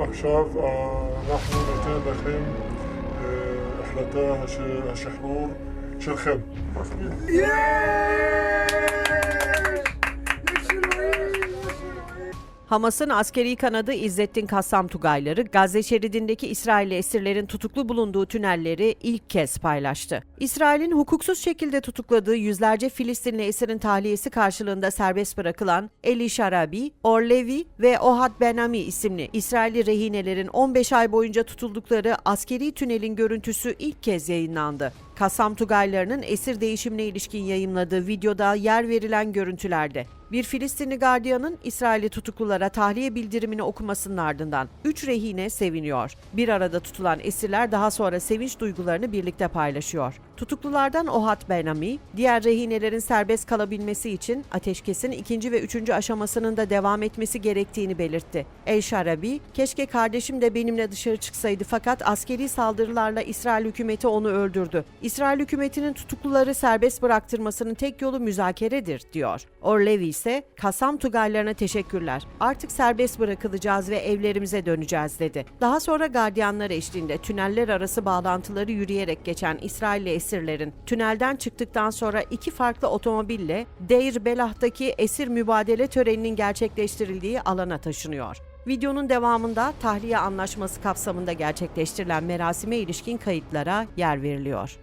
أخشاب نحن ميتين لخيم إحلتها هالشحرور شرخم Hamas'ın askeri kanadı İzzettin Kassam Tugayları, Gazze şeridindeki İsrailli esirlerin tutuklu bulunduğu tünelleri ilk kez paylaştı. İsrail'in hukuksuz şekilde tutukladığı yüzlerce Filistinli esirin tahliyesi karşılığında serbest bırakılan Eli Sharabi, Orlevi ve Ohad Benami isimli İsrailli rehinelerin 15 ay boyunca tutuldukları askeri tünelin görüntüsü ilk kez yayınlandı. Kassam Tugaylarının esir değişimine ilişkin yayımladığı videoda yer verilen görüntülerde bir Filistinli gardiyanın İsrailli tutuklulara tahliye bildirimini okumasının ardından 3 rehine seviniyor. Bir arada tutulan esirler daha sonra sevinç duygularını birlikte paylaşıyor. Tutuklulardan Ohad Benami, diğer rehinelerin serbest kalabilmesi için ateşkesin ikinci ve üçüncü aşamasının da devam etmesi gerektiğini belirtti. El Sharabi, keşke kardeşim de benimle dışarı çıksaydı fakat askeri saldırılarla İsrail hükümeti onu öldürdü. İsrail hükümetinin tutukluları serbest bıraktırmasının tek yolu müzakeredir, diyor. Orlevi ise, Kasam Tugaylarına teşekkürler. Artık serbest bırakılacağız ve evlerimize döneceğiz, dedi. Daha sonra gardiyanlar eşliğinde tüneller arası bağlantıları yürüyerek geçen İsrailli esirlerin tünelden çıktıktan sonra iki farklı otomobille Deir Belah'taki esir mübadele töreninin gerçekleştirildiği alana taşınıyor. Videonun devamında tahliye anlaşması kapsamında gerçekleştirilen merasime ilişkin kayıtlara yer veriliyor.